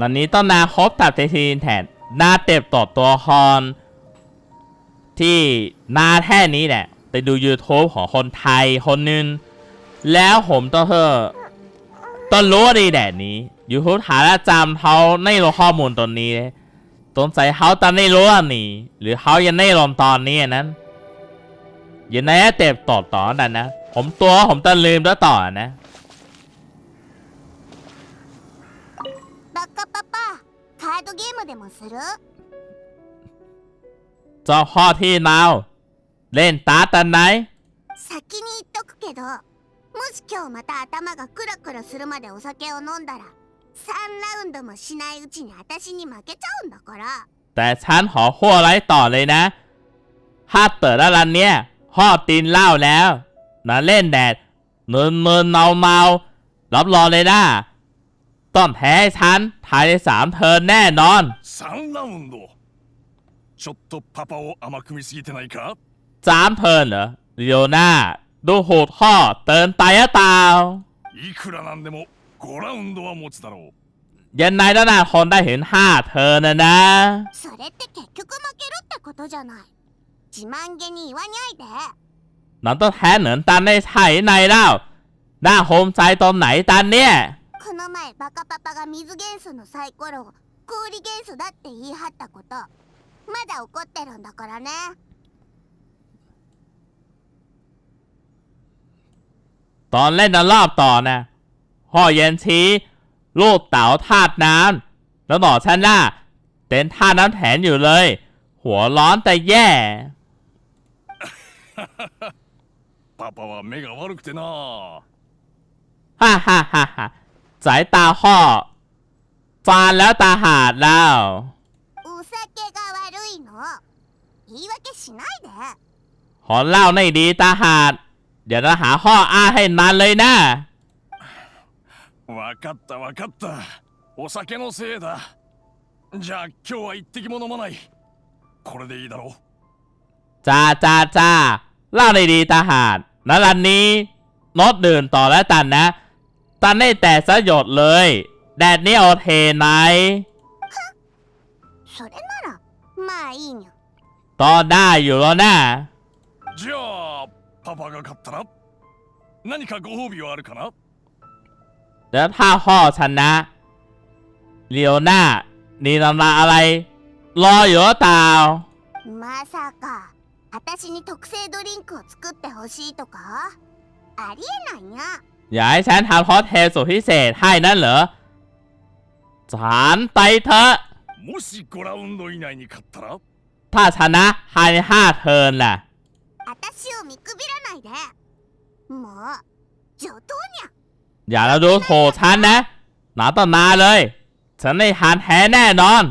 วันนี้ต้องนาครบตัดเททีนแทนนาเต็บต่อตัวคอนที่นาแท่นี้แหละไปดู YouTube ของคนไทยคนนึง แล้วผมต้องเธอต้องรู้ดีแดดนี้ YouTube หาและจำเขาไม่รู้ข้อมูลตรงนี้ตรงใจเขาตอนไม่รู้อันนี้ หรือเขายังไม่ลงตอนนี้นั้นยังไงเต็บต่อต่อนั่นนะ ผมตัวผมต้องลืมแล้วต่อนะ カードゲームでもする เจ้าพ่อที่เมาเล่นตาตันไหน 先に言っとくけどもし今日また頭がクラクラするまでお酒を飲んだら3ラウンドもしないうちに私に負けちゃうんだから แต่ฉันขอขั้วไลฟ์ต่อเลยนะ ถ้าเปิดแล้วรันเนี้ยพ่อตีนเหล้าแล้วนะเล่นแดดเมินเมินเมาเมารับรองเลยนะ ต้องแพ้ให้ฉันภายในสามเทิร์นแน่นอน 3ラウンドちょっとパパを甘く見すぎてないか สามเทิร์นเหรอเดียวหน้า ดูโหดข้อเตินไปหรือเปล่า いくらなんでも5ラウンドは持つだろう ยันนายต้องนาคนได้เห็นห้าเทิร์นนะนะ それって結局負けるってことじゃない自慢げに言わにゃいで น้องต้องแพ้เหนือนตันได้ใช่ในแล้วน่าโฮมใจตอนไหนตันเนี่ย こ の前バカパパが水元素のサイコロを氷元素だって言い張ったことまだ怒ってるんだからね ตอนเล่นนะรอบต่อนะพ่อเย็นชี้ลูกเต๋าธาตุน้ำแล้วบอกฉันว่าเป็นธาตุน้ำแข็งอยู่เลย หัวร้อนแต่แย่ パパは目が悪くてな ฮ่าฮ่าฮ่าฮ่า สายตาพ่อฟานแล้วตาหาดแล้ว お酒が悪いの言い訳しないで ขอเล่าในดีตาหาด เดี๋ยวจะหาข้ออ้างให้มันเลยนะ わかったわかったお酒のせいだじゃあ今日は一滴も飲まないこれでいいだろう จ้าจ้าจ้าเล่าในดีตาหาดนั้นรันนี้โนดดื่นต่อแล้วตันนะ ตันได้แต่สยดเลย แดดนี่โอเคไหม それならまあいいにゃ ต่อได้อยู่แล้วนะ じゃあパパが勝ったら何かご褒美はあるかな แล้วถ้าพ่อชนะเลียวหน้านี่รางวัลอะไร รออยู่หรือเปล่า まさか私に特製ドリンクを作ってほしいとかありえないにゃ อยากให้ฉันทำฮอตเทลสุดพิเศษให้นั่นเหรอฉันไปเถอะถ้าชนะภายในห้าเทิร์นแหล่ะอย่าเราดูโถฉันนะหนาต่อนาเลย ฉันในหานแท้แน่นอน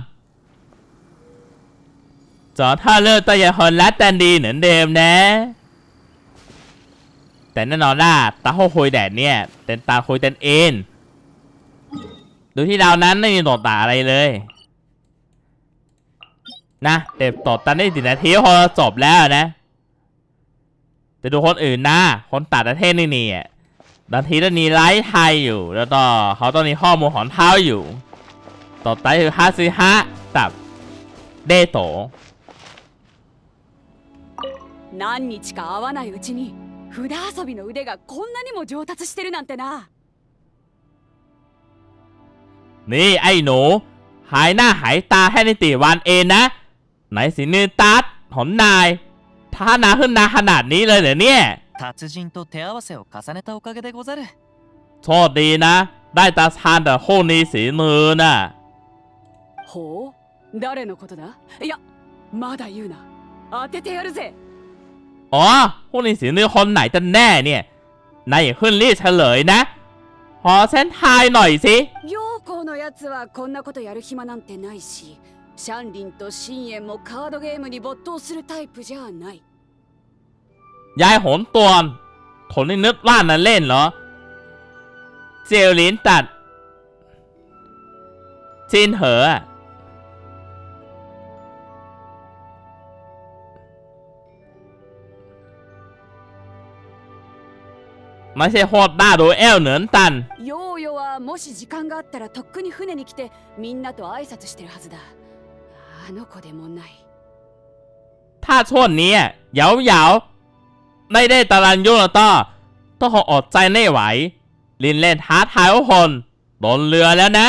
จอถ้าเลือกตัวอย่างคนลักแตนดีเหมือนเดิมนะ แต่แน่นอนล่ะตาโฮคุยแดดเนี่ยเป็นตาคุยเต็นเองดูที่เรานั้นไม่มีโดดตาอะไรเลย นะเด็บตดตันได้สินาทีก็พอจบแล้วนะไปดูคนอื่นนะ คนตัดประเทศนี่นี่อ่ะ บางทีจะมีไลฟ์ไทยอยู่ แล้วก็เขาต้องมีข้อมูลของเท้าอยู่ ต่อไปคือฮาซิฮะกับเดโต 何日か会わないうちに 札遊びの腕がこんなにも上達してるなんてな นี่ไอ้หนู หายหน้าหายตาแค่ในตีวันเองนะ ไหนสินือตัดของนายท่านาขึ้นนาขนาดนี้เลยเหรอเนี่ย 達人と手合わせを重ねたおかげでござる โชคดีนะ ได้ตาชานแต่คู่นี้สีมือน่ะ ほう誰のことだいやまだ言うな当ててやるぜ อ๋อคู่นี้สีมือคนไหนกันแน่เนี่ย นายอย่าขึ้นรีบเฉลยนะ ขอเส้นทายหน่อยสิ 陽光のやつはこんなことやる暇なんてないしシャンリンとシンエンもカードゲームに没頭するタイプじゃない ยายโหนตวนทนนี่นึกว่านั่นเล่นเหรอ เจลลินตัด จินเหอ ไม่ใช่โคตรหน้าดูเอลเหนือนตัน ヨーヨはもし時間があったらとっくに船に来てみんなと挨拶してるはずだあの子でもない ถ้าช่วงนี้เหยาเหยาไม่ได้ตารันยุ่งแล้วก็ต้องคงอดใจไม่ไหว ลินเล่นท้าทายทุกคนบนเรือแล้วนะ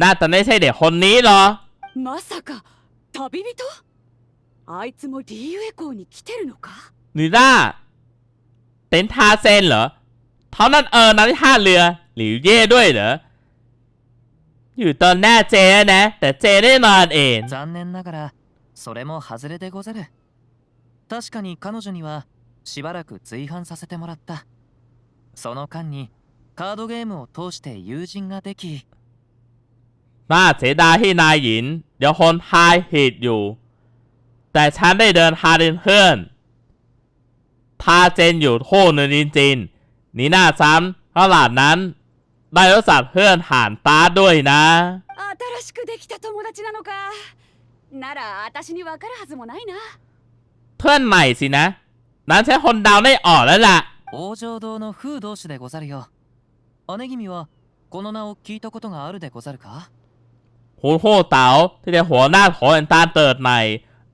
น่าจะไม่ใช่เด็กคนนี้หรอ まさか旅人あいつもリーウェ港に来てるのか นิด้าเ ต็นทาเซนเหรอเท่านั้นเออนั้นที่ท่าเรือ หลิวเย่ด้วยเหรอ อยู่ตอนหน้าเจนะ แต่เจได้นอนเอง 残念ながらそれも外れでござる確かに彼女にはしばらく追犯させてもらったその間にカードゲームを通して友人ができ น่าเสียดายที่นายหยินเดี๋ยวคนทายผิดอยู่ แต่ฉันได้เดินทางเป็นเพื่อน ทาเจนอยู่โทษนึงจริงๆนี่น่าซ้ำตลาดนั้น ได้รู้จักเพื่อนผ่านตาด้วยนะ 新しくできた友達なのかなら私にわかるはずもないな เพื่อนใหม่สินะ นั้นใช้คนเดาวได้ออกแล้วล่ะ 王城堂の風同士でござるよ姉君はこの名を聞いたことがあるでござるか คุณโฮเต๋าที่เป็นหัวหน้าโถนตาเติดใหม่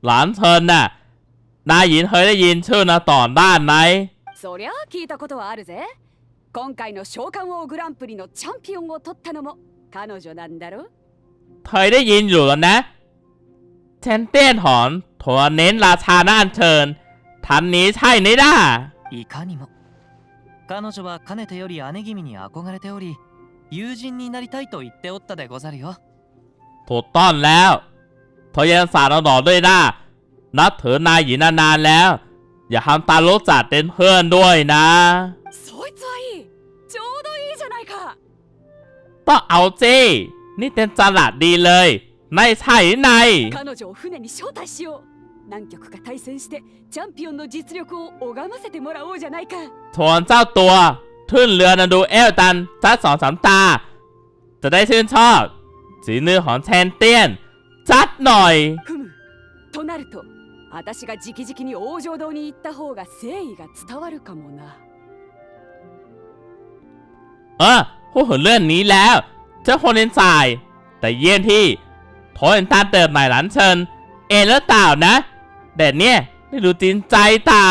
หลานเชิญน่ะ นายหยินเคยได้ยินชื่อนาต่อนด้านไหม そりゃあ聞いたことはあるぜ今回の召喚王グランプリのチャンピオンを取ったのも彼女なんだろ เคยได้ยินอยู่แล้วนะเชนเตี้ยนหอนโถเน้นราชาน่านเชิญ ทันนี้ใช่ไหมล่ะ いかにも彼女はかねてより姉君に憧れており友人になりたいと言っておったでござるよ ถูกต้อนแล้วเธอยังสารดอกด้วยนะ นับถือนายหญินนานๆแล้ว อย่าทำตารู้จักเป็นเพื่อนด้วยนะ そいつはいいちょうどいいじゃないか ต้องเอาจีนี่เป็นจลัดดีเลย ไม่ใช่ใน 彼女を船に招待しよう何局か対戦してチャンピオンの実力を拝ませてもらおうじゃないか ชวนเจ้าตัวขึ้นเรือนะดูเอลตันสักสองสามตา จะได้ชื่นชอบสีมือของแชนเตี้ยน จัดหน่อย ふむとなると 私が直々に王城堂に行った方が誠意が伝わるかもな เออพูดถึงเรื่องนี้แล้ว เจ้าคนเล่นสาย แต่เยี่ยนที่โถเห็นตาเติบใหม่หลานเชิญ เอแล้วเต่านะแต่เนี่ยไม่ดูจริงใจตา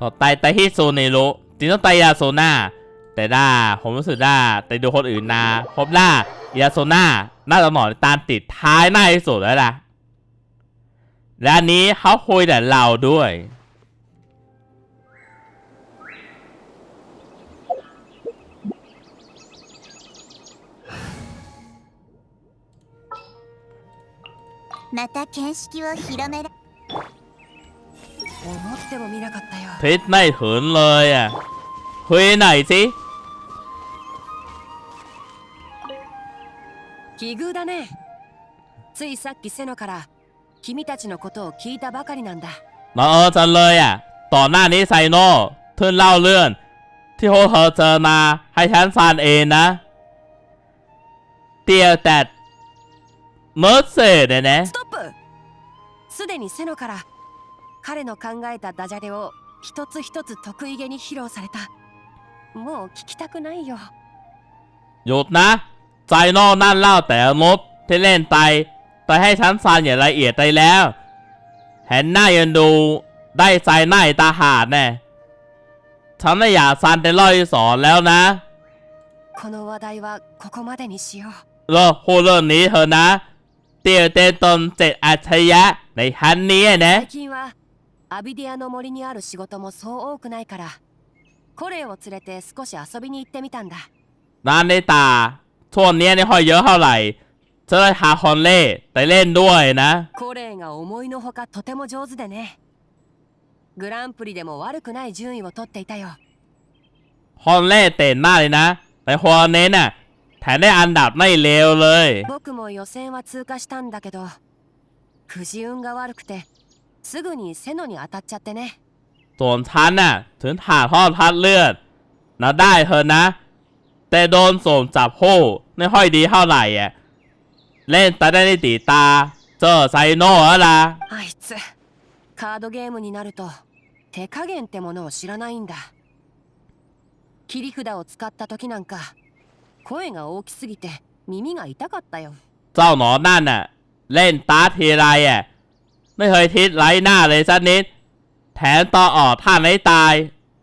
ต่อไปไตที่โซเนโรจริงต้องไตยาโซนาแต่ด้าผมรู้สึกด้าแต่ดูคนอื่นนะพบด้า ยาโซนาน่าจะเหมาะในตามติดท้ายหน้าที่สุดแล้วล่ะและอันนี้เขาคุยแต่เราด้วย また見識を広めら思ってもみなかったよ พิษไม่ถึงเลยอ่ะคุยหน่อยสิ 奇遇だねついさっきセノから君たちのことを聞いたばかりなんだ น้องเออจังเลยอ่ะ ต่อหน้านี้ไซโน่ทึ่นเล่าเรื่อง ที่โฮเธอเจอมาให้ฉันฟังเองนะ เตียแต่เมื่อเสร็จเนี่ยนะ ストップすでにセノから彼の考えたダジャレを一つ一つ得意げに披露されたもう聞きたくないよ หยุดนะ ไซโน่นั่นเล่าแต่มุดที่เล่นไป ไปให้ฉันฟังอย่างละเอียดไปแล้ว เห็นหน้ายันดูได้ใจหน้าตาหาดแน่ฉันไม่อยากฟันแต่ร้อยสอนแล้วนะ この話題はここまでにしよう เลิกพูดเรื่องนี้เถอะนะ เตียวเตนตนเจ็ดอัจฉริยะในชั้นนี้นะ 最近はアビディアの森にある仕事もそう多くないからコレイを連れて少し遊びに行ってみたんだ ร้านใ นตา ช่วงนี้ไม่ค่อยเยอะเท่าไหร่จะได้หาคอนเล่ไปเล่นด้วยนะ コレイが思いのほかとても上手でねグランプリでも悪くない順位を取っていたよ คอนเล่เต่นมากเลยนะ แต่คอนเน้นน่ะแถมได้อันดับไม่เลวเลย 僕も予選は通過したんだけどくじ運が悪くてすぐにセノに当たっちゃってね ส่วนฉันน่ะ ถึงผ่าทอดพัดเลือดนะได้เธอะนะ แต่โดนส่งจับโค้ไม่ค่อยดีเท่าไหร่อ่ะ เล่นแต่ได้ในตีตา เจอไซโน่แล้วล่ะ あいつ カードゲームになると手加減ってものを知らないんだ切り札を使った時なんか声が大きすぎて耳が痛かったよ เจ้าหนอนนั่นน่ะ เล่นตาร์ททีไรอ่ะ ไม่เคยทิศไร้หน้าเลยสักนิด แถมต่อออกท่านไม่ตาย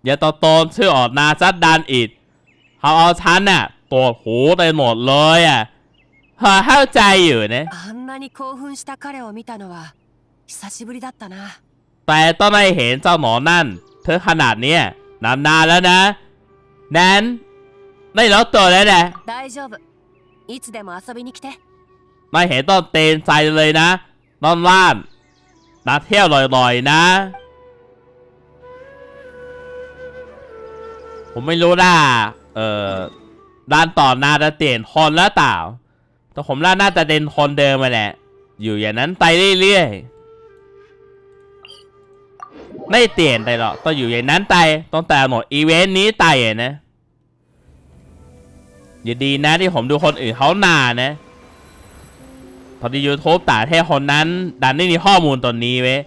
อย่าต่อโตนชื่อออกนาซัดดันอีก เขาเอาฉันน่ะปวดหูไปหมดเลยอะพอเข้าใจอยู่นะแต่ต้องไม่เห็นเจ้าหมอนั่น เธอขนาดเนี้ยนานๆแล้วนะ แนนไม่ลดตัวแล้วนะไม่เห็นต้องเตนใจเลยนะนอนล่านนัดเที่ยวลอยๆนะ ผมไม่รู้นะ เอ่อด้านต่อนาจะเปลี่ยนคนแล้วเปล่าแต่ผมว่าน่าจะเด่นคนเดิมมาแหละ อยู่อย่างนั้นไปเรื่อยๆ ไม่เปลี่ยนไปหรอกต้องอยู่อย่างนั้นไปต้องแต่หมดอีเวนต์นี้ไปนะอย่าดีนะที่ผมดูคนอื่นเขาหนานะ พอดียูทูบต่แค่คนนั้น ดันไม่มีข้อมูลตัวนี้เว้ย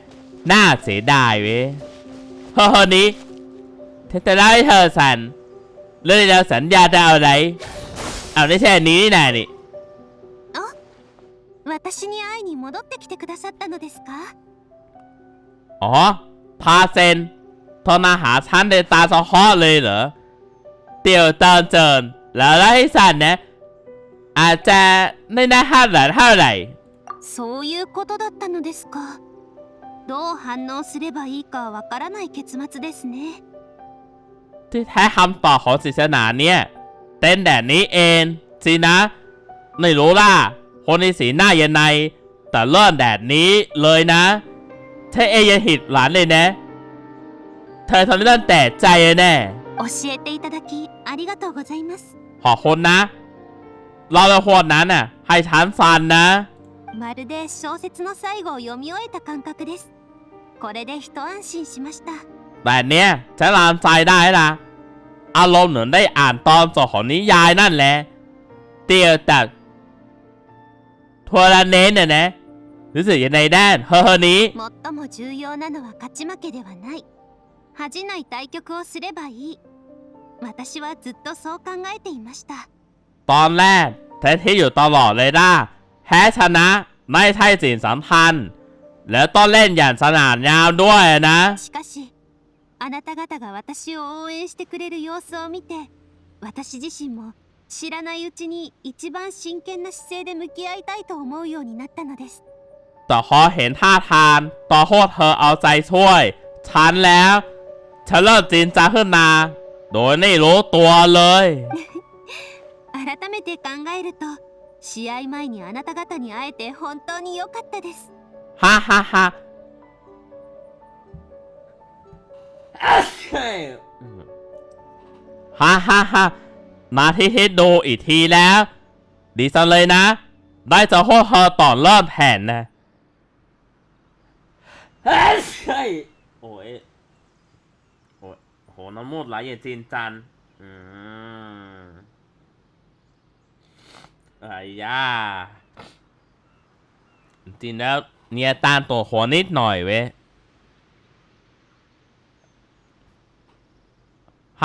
น่าเสียดายเว้ยเฮ้อนี้เธอจะเล่าให้เธอสัน เรื่องแล้วสัญญาจะเอาอะไร เอาได้แค่นี้นี่นานี่ 私に会いに戻ってきてくださったのですか อ๋อ พาเซนโทรมาหาฉันในตาสะเคาะเลยเหรอ เตี่ยวเตินเจินแล้วไล่สันนะ อาจจะไม่ได้ห้าหลานเท่าไหร่ そういうことだったのですかどう反応すればいいかわからない結末ですね ที่แท้คำตอบของศาสนาเนี่ยเต้นแบบนี้เองสินะ ไม่รู้ล่ะ คนในสีหน้ายังไง แต่เริ่มแบบนี้เลยนะเธอเองยังหิดหลานเลยนะ เธอทำให้เริ่มแต่ใจแน่ 教えていただきありがとうございます ขอบคุณนะ เราเป็นคนนั้นน่ะ ให้ฉันฟันนะ まるで小説の最後を読み終えた感覚ですこれで一安心しました แต่เนี้ยฉันรามใจได้ละ อารมณ์เหมือนได้อ่านตอนจบของนิยายนั่นแหละ เตียวแต่ทัวร์เนนเนี่ยนะ รู้สึกยังไงด้านเฮ้อนี้ 最も重要なのは勝ち負けではない恥じない対局をすればいい私はずっとそう考えていました ตอนแรกแท้ที่อยู่ตลอดเลยนะแพ้ชนะไม่ใช่สิ่งสำคัญ แล้วต้องเล่นอย่างสนานยาวด้วยนะ しかし あなた方が私を応援してくれる様子を見て私自身も知らないうちに一番真剣な姿勢で向き合いたいと思うようになったのです แต่พอเห็นท่าทางตอนโคตรเธอเอาใจช่วย ฉันแล้ว ฉันเริ่มจรินจังขึ้นมา โดยไม่รู้ตัวเลย 改めて考えると試合前にあなた方に会えて本当に良かったです ฮ่าฮ่ ฮ่าฮ่าฮ่าฮ่ามาที่ฮิตดูอีกทีแล้ว ดีจังเลยนะ ได้เจะโคตรเธอต่อเริ่มแผ่นนะเฮ้ยใช่โอ้ยโอ้ยโหน้ำมูดไหลอย่างจริงจันอืมไอ้ย่าจริงๆแล้วเนี่ยตามตัวหัวนิดหน่อยเว้ย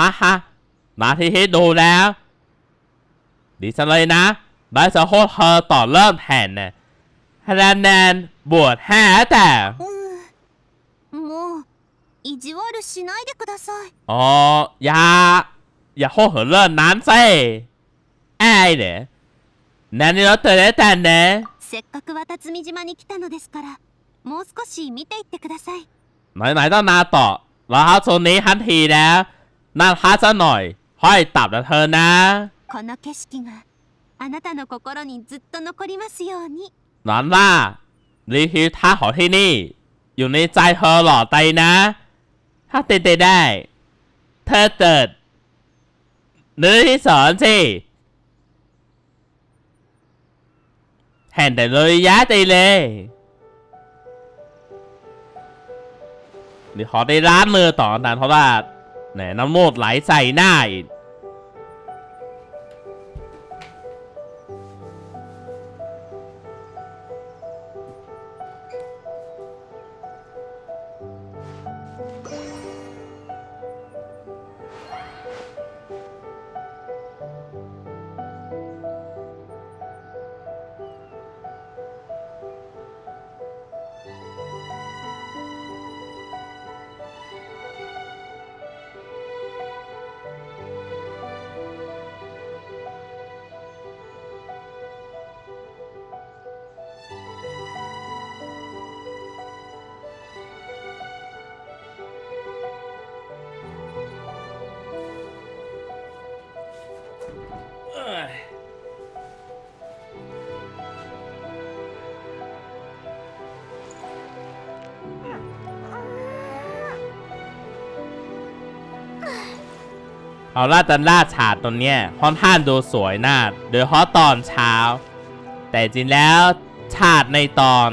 ฮ่าฮ่ามาที่ฮิตดูแล้ว ดีจังเลยนะได้จะโคตรเธอต่อเริ่มแผ่นน่ะคะแนนบวชแห่แต่ うーんもう意地悪しないでください อ๋ออย่า อย่าโคตรเหินเริ่มนั้นสิไอ้เด้นั่นนี่เราเตือนได้แต่เนะ せっかく渡積島に来たのですからもう少し見ていってください ไหนๆต้องนาต่อแล้วครับโซนนี้ทันทีแล้ว น่าพักสักหน่อยห้อยตับนะเธอนะ この景色があなたの心にずっと残りますように นอนว่ารีวิวท่าของที่นี่ อยู่ในใจเธอหล่อใจนะ ถ้าเต้นได้ เธอเติดเนื้อที่สอนสิแห่นแต่เลยยะใจเลยเดี๋ยวขอได้ร้านมือต่อนะเพราะว่า แหนน้ำโมดไหลใส่หน้าอีก เอาล่าจันล่าฉาดตรงเนี้ยค่อนข้างดูสวยน่าโดยเฉพาะตอนเช้า แต่จริงแล้วฉาดในตอน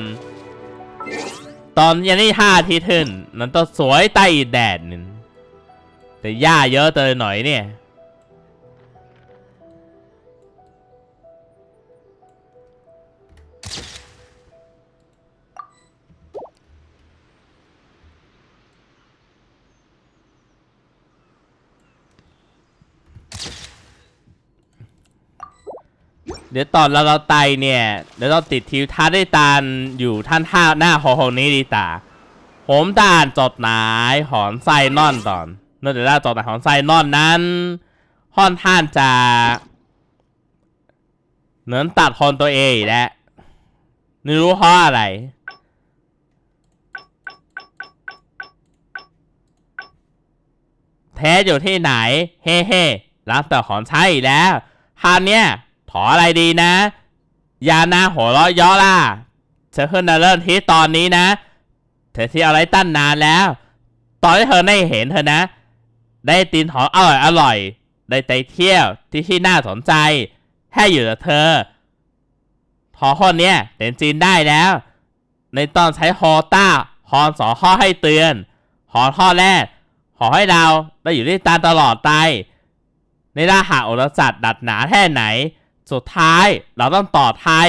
ตอนยันนี่ห้าที่ถึงมันต้องสวยใต้อีกแดดนึงแต่หญ้าเยอะเตยหน่อยเนี่ย เดี๋ยวตอนเราเราไตเนี่ยเดี๋ยวเราติดทิวทัศน์ได้ตานอยู่ท่านท่าหน้าหอหอนี้ดีตาผมตอ่านจดหมายหอนไซนอนตอนนื่องจากว่าจดหมายหอนไซนอนนั้นค่อนข้างจะเหมือนตัดคนตัวเองอีกแล้วไม่รู้เพราะอะไรแท้อยู่ที่ไหน เฮ้เฮ้รับแต่ของใช้อีกแล้วคราวเนี้ย ออะไรดีนะ ยานาหัวเราะยาะล่ะเธอขึ้นมาเริ่มที่ตอนนี้นะ เธอที่อะไรตั้นนานแล้ว ตอนที่เธอได้เห็นเธอนะ ได้ตีนหอมอร่อยอร่อย ได้ไปเที่ยวที่ที่น่าสนใจแค่อยู่กับเธอพอคนเนี้ยเต็นจีนได้แล้ว ในตอนใช้ฮอต้าฮอนสอข้อให้เตือนหอข้อแรกขอให้เราได้อยู่ด้วยตาตลอดไปในราหาโอรสัตว์ดัดหนาแค่ไหน สุดท้ายเราต้องต่อไทย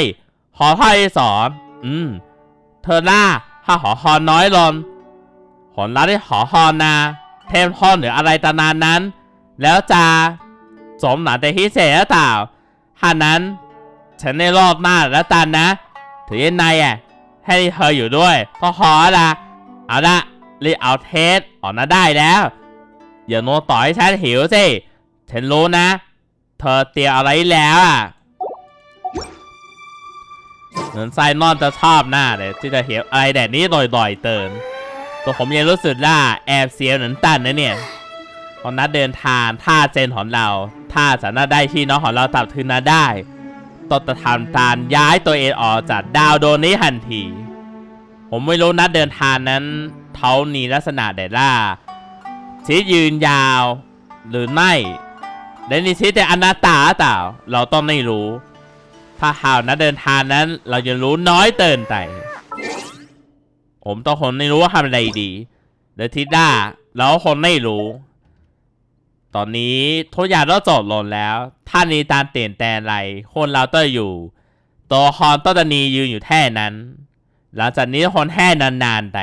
ขอข้อที่สอนอืม เธอหน้าถ้าหอฮอนน้อยลงผลลัพธ์ที่หอฮอนนา เทมทอนหรืออะไรตานานนั้น แล้วจะสมหนาแต่พิเศษหรือเปล่าถ้านั้น ฉันในรอบหน้าแล้วตันนะ ถือยังไงอะให้เธออยู่ด้วยก็พอละเอาละรีเอาเทสออกมาได้แล้วอย่าโนต่อให้ฉันหิวสิ ฉันรู้นะ เธอเตรียมอะไรแล้วอะเหมือนไซนอนจะชอบหน้าเลยที่จะเห็นอะไรแบบนี้บ่อยๆเติมตัวผมยังรู้สึกว่าแอบเสียเหมือนตันนะเนี่ยตอนนัดเดินทางท่าเจนของเราถ้าสามารถได้ที่น้องของเราตับทืนนาได้ต้องจะทำการย้ายตัวเองออกจากดาวโดนนี้ทันที ผมไม่รู้นัดเดินทางนั้นเขามีลักษณะใดล่าชีวิตยืนยาวหรือไม่ และนี่ชีวิตแต่อนาตาเปล่าเราต้องไม่รู้ ถ้าหาวนัดเดินทางนั้น เราจะรู้น้อยเตินไปผมต้องคนไม่รู้ว่าทำอะไรดีเดทิดด้าเราคนไม่รู้ ตอนนี้ทุกอย่างต้องจบลงแล้วถ้ามีการเปลี่ยนแปลงอะไร คนเราต้องอยู่ตัวฮอนต้นนียืนอยู่แท่นั้น หลังจากนี้คนแห่นานๆไป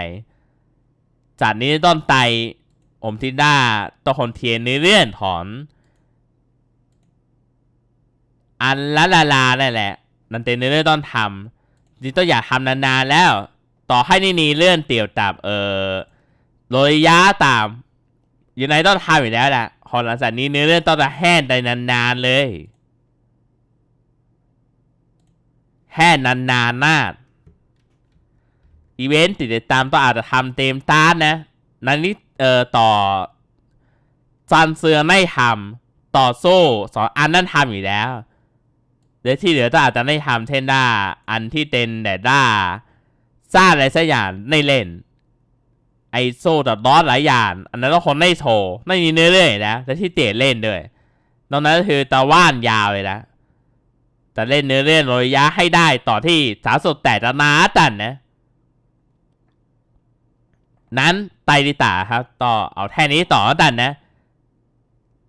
จากนี้ต้นไตผมทิด้าตัวคนเทียนในเรื่องถอน อันละลาลานั่นแหละนันเต็นในเรื่องต้นทำนี่ต้องอยากทำนานๆแล้ว ต่อให้นี่นีเลื่อนเตี่ยวตับเออโรยยะตามยู่ในต้องทำอยู่แล้วแหละพอหลังจากนี้เนื้อเรื่องต้องจะแห้งไปนานๆเลยแห้งนานๆมากอีเวนต์ติดตามต้องอาจจะทำเต็มต้านนะ นันนี้เอ่อต่อซันเสือไม่ทำต่อโซ่สองอันนั้นทำอยู่แล้ว เดี๋ยที่เหลือต้อาจจะไม่ทำเช่นด้าอันที่เต็นแต่ด้าสร้างอะไรสักอย่างในเล่น ไอโซ่ตัดอสหลายอย่าง อันนั้นก็คนไม่โชว์ไม่มีเนื้อเรื่องนะแต่ที่เตี๋ยเล่นด้วยนอกนั้นก็คือตะว่านยาวเลยนะแต่เล่นเนื้อเรื่องระยะให้ได้ต่อที่สาสุดแต่จะนาตันนะ นั้นไตดิตาครับ ต่อเอาแท่นี้ต่อแล้วกันนะ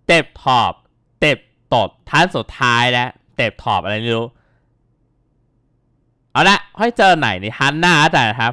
เต็บถอบเต็บตดท่านสุดท้ายแล้ว เต็บถอบอะไรไม่รู้ เอาละค่อยเจอไหนในฮันหน้าแต่ครับ